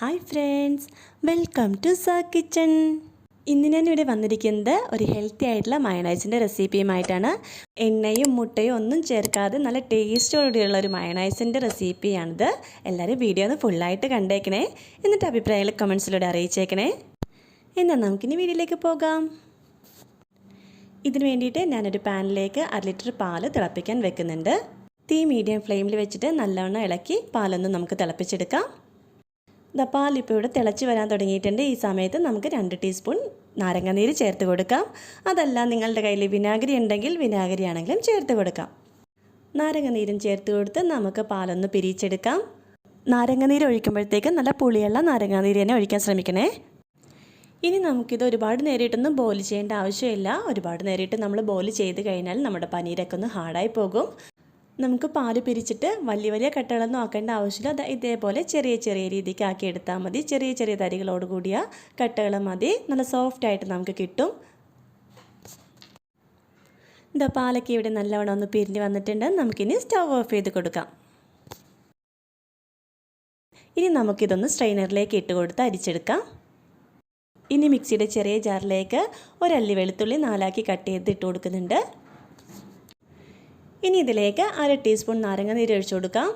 Hi friends welcome to the kitchen. ഇന്ന് ഇവിടെ വന്നിരിക്കുന്നത് ഒരു ഹെൽത്തി ആയിട്ടുള്ള മയണൈസിന്റെ റെസിപ്പിയുമായിട്ടാണ്. എണ്ണയും മുട്ടയും ഒന്നും ചേർക്കാതെ നല്ല ടേസ്റ്റോടുകൂടിയുള്ള ഒരു മയണൈസിന്റെ റെസിപ്പിയാണിത്. എല്ലാവരും വീഡിയോ ഒന്ന് ഫുള്ളായിട്ട് കണ്ടേക്കണേ. എന്നിട്ട് അഭിപ്രായങ്ങൾ കമൻസിലൂടെ അറിയിച്ചേക്കണേ. എന്നാൽ നമുക്കിനി വീഡിയോയിലേക്ക് പോകാം. ഇതിന് വേണ്ടിയിട്ട് ഞാനൊരു പാനിലേക്ക് അര ലിറ്റർ പാൽ തിളപ്പിക്കാൻ വെക്കുന്നുണ്ട്. തീ മീഡിയം ഫ്ലെയിമിൽ വെച്ചിട്ട് നല്ലവണ്ണം ഇളക്കി പാലൊന്ന് നമുക്ക് തിളപ്പിച്ചെടുക്കാം. ഇപ്പോൾ ഇവിടെ തിളച്ച് വരാൻ തുടങ്ങിയിട്ടുണ്ട്. ഈ സമയത്ത് നമുക്ക് രണ്ട് ടീസ്പൂൺ നാരങ്ങാനീര് ചേർത്ത് കൊടുക്കാം. അതല്ല നിങ്ങളുടെ കയ്യിൽ വിനാഗിരി ഉണ്ടെങ്കിൽ വിനാഗിരി ആണെങ്കിലും ചേർത്ത് കൊടുക്കാം. നാരങ്ങാനീരും ചേർത്ത് കൊടുത്ത് നമുക്ക് പാലൊന്ന് പിരിച്ചെടുക്കാം. നാരങ്ങാനീര് ഒഴിക്കുമ്പോഴത്തേക്ക് നല്ല പുളിയുള്ള നാരങ്ങാനീര് തന്നെ ഒഴിക്കാൻ ശ്രമിക്കണേ. ഇനി നമുക്കിത് ഒരുപാട് നേരിട്ടൊന്നും ബോയിൽ ചെയ്യേണ്ട ആവശ്യമില്ല. ഒരുപാട് നേരിട്ട് നമ്മൾ ബോയിൽ ചെയ്ത് കഴിഞ്ഞാൽ നമ്മുടെ പനീരൊക്കെ ഒന്ന് ഹാർഡായി പോകും. നമുക്ക് പാൽ പിരിച്ചിട്ട് വലിയ വലിയ കട്ടകളൊന്നും ആക്കേണ്ട ആവശ്യമില്ല. അത് ഇതേപോലെ ചെറിയ ചെറിയ രീതിക്ക് ആക്കി എടുത്താൽ മതി. ചെറിയ ചെറിയ തരികളോട് കൂടിയ കട്ടകൾ മതി. നല്ല സോഫ്റ്റായിട്ട് നമുക്ക് കിട്ടും. ഇതാ പാലൊക്കെ ഇവിടെ നല്ലവണ്ണം ഒന്ന് പിരിഞ്ഞ് വന്നിട്ടുണ്ട്. നമുക്കിനി സ്റ്റവ് ഓഫ് ചെയ്ത് കൊടുക്കാം. ഇനി നമുക്കിതൊന്ന് സ്ട്രെയിനറിലേക്ക് ഇട്ട് കൊടുത്ത് അരിച്ചെടുക്കാം. ഇനി മിക്സിയുടെ ചെറിയ ജാറിലേക്ക് ഒരല്ലി വെളുത്തുള്ളി നാലാക്കി കട്ട് ചെയ്ത് ഇട്ട് കൊടുക്കുന്നുണ്ട്. ഇനി ഇതിലേക്ക് അര ടീസ്പൂൺ നാരങ്ങ നീര് ഒഴിച്ചു കൊടുക്കാം.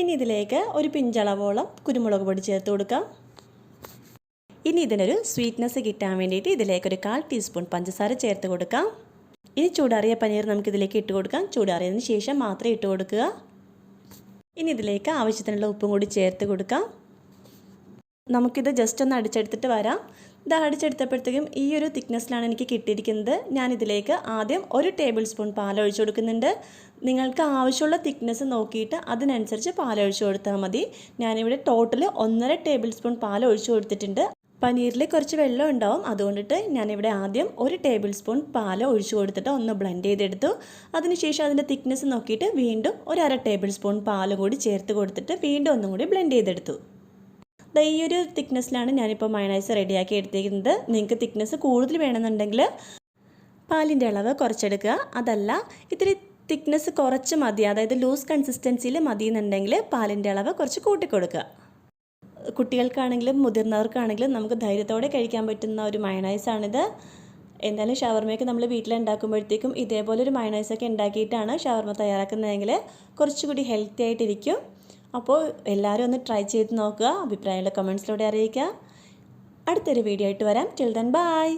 ഇനി ഇതിലേക്ക് ഒരു പിഞ്ചളവോളം കുരുമുളക് പൊടി ചേർത്ത് കൊടുക്കാം. ഇനി ഇതിനൊരു സ്വീറ്റ്നെസ് കിട്ടാൻ വേണ്ടിയിട്ട് ഇതിലേക്ക് ഒരു കാൽ ടീസ്പൂൺ പഞ്ചസാര ചേർത്ത് കൊടുക്കാം. ഇനി ചൂടാറിയ പനീർ നമുക്ക് ഇതിലേക്ക് ഇട്ട് കൊടുക്കാം. ചൂടാറിയതിന് ശേഷം മാത്രമേ ഇട്ട് കൊടുക്കുക. ഇനി ഇതിലേക്ക് ആവശ്യത്തിനുള്ള ഉപ്പും കൂടി ചേർത്ത് കൊടുക്കാം. നമുക്കിത് ജസ്റ്റ് ഒന്ന് അടിച്ചെടുത്തിട്ട് വരാം. ഇത് അടിച്ചെടുത്തപ്പോഴത്തേക്കും ഈ ഒരു തിക്നെസ്സിലാണ് എനിക്ക് കിട്ടിയിരിക്കുന്നത്. ഞാനിതിലേക്ക് ആദ്യം ഒരു ടേബിൾ സ്പൂൺ പാൽ ഒഴിച്ചു കൊടുക്കുന്നുണ്ട്. നിങ്ങൾക്ക് ആവശ്യമുള്ള തിക്നെസ് നോക്കിയിട്ട് അതിനനുസരിച്ച് പാൽ ഒഴിച്ചു കൊടുത്താൽ മതി. ഞാനിവിടെ ടോട്ടൽ ഒന്നര ടേബിൾ സ്പൂൺ പാൽ ഒഴിച്ചു കൊടുത്തിട്ടുണ്ട്. പനീരിൽ കുറച്ച് വെള്ളം ഉണ്ടാവും. അതുകൊണ്ടിട്ട് ഞാനിവിടെ ആദ്യം ഒരു ടേബിൾ സ്പൂൺ പാൽ ഒഴിച്ചു കൊടുത്തിട്ട് ഒന്ന് ബ്ലെൻഡ് ചെയ്തെടുത്തു. അതിനുശേഷം അതിന്റെ തിക്നെസ് നോക്കിയിട്ട് വീണ്ടും ഒരു അര ടേബിൾ സ്പൂൺ പാൽ കൂടി ചേർത്ത് കൊടുത്തിട്ട് വീണ്ടും ഒന്നും കൂടി ബ്ലെൻഡ് ചെയ്തെടുത്തു. ഈ ഒരു തിക്നെസ്സിലാണ് ഞാനിപ്പോൾ മയണൈസ് റെഡിയാക്കി എടുത്തിരിക്കുന്നത്. നിങ്ങൾക്ക് തിക്നെസ് കൂടുതൽ വേണമെന്നുണ്ടെങ്കിൽ പാലിന്റെ അളവ് കുറച്ചെടുക്കുക. അതല്ല ഇത്തിരി തിക്നെസ് കുറച്ച് മതി. അതായത് ലൂസ് കൺസിസ്റ്റൻസിയിൽ മതി എന്നുണ്ടെങ്കിൽ പാലിന്റെ അളവ് കുറച്ച് കൂട്ടിക്കൊടുക്കുക. കുട്ടികൾക്കാണെങ്കിലും മുതിർന്നവർക്കാണെങ്കിലും നമുക്ക് ധൈര്യത്തോടെ കഴിക്കാൻ പറ്റുന്ന ഒരു മയണൈസാണിത് എന്തായാലും ഷവർമയൊക്കെ നമ്മൾ വീട്ടിലുണ്ടാക്കുമ്പോഴത്തേക്കും ഇതേപോലെ ഒരു മയണൈസൊക്കെ ഉണ്ടാക്കിയിട്ടാണ് ഷവർമ തയ്യാറാക്കുന്നതെങ്കിൽ കുറച്ചുകൂടി ഹെൽത്തി ആയിട്ടിരിക്കും. അപ്പോൾ എല്ലാവരും ഒന്ന് ട്രൈ ചെയ്ത് നോക്കുക അഭിപ്രായങ്ങൾ കമൻസിലൂടെ അറിയിക്കുക. അടുത്തൊരു വീഡിയോ ആയിട്ട് വരാം. Till then bye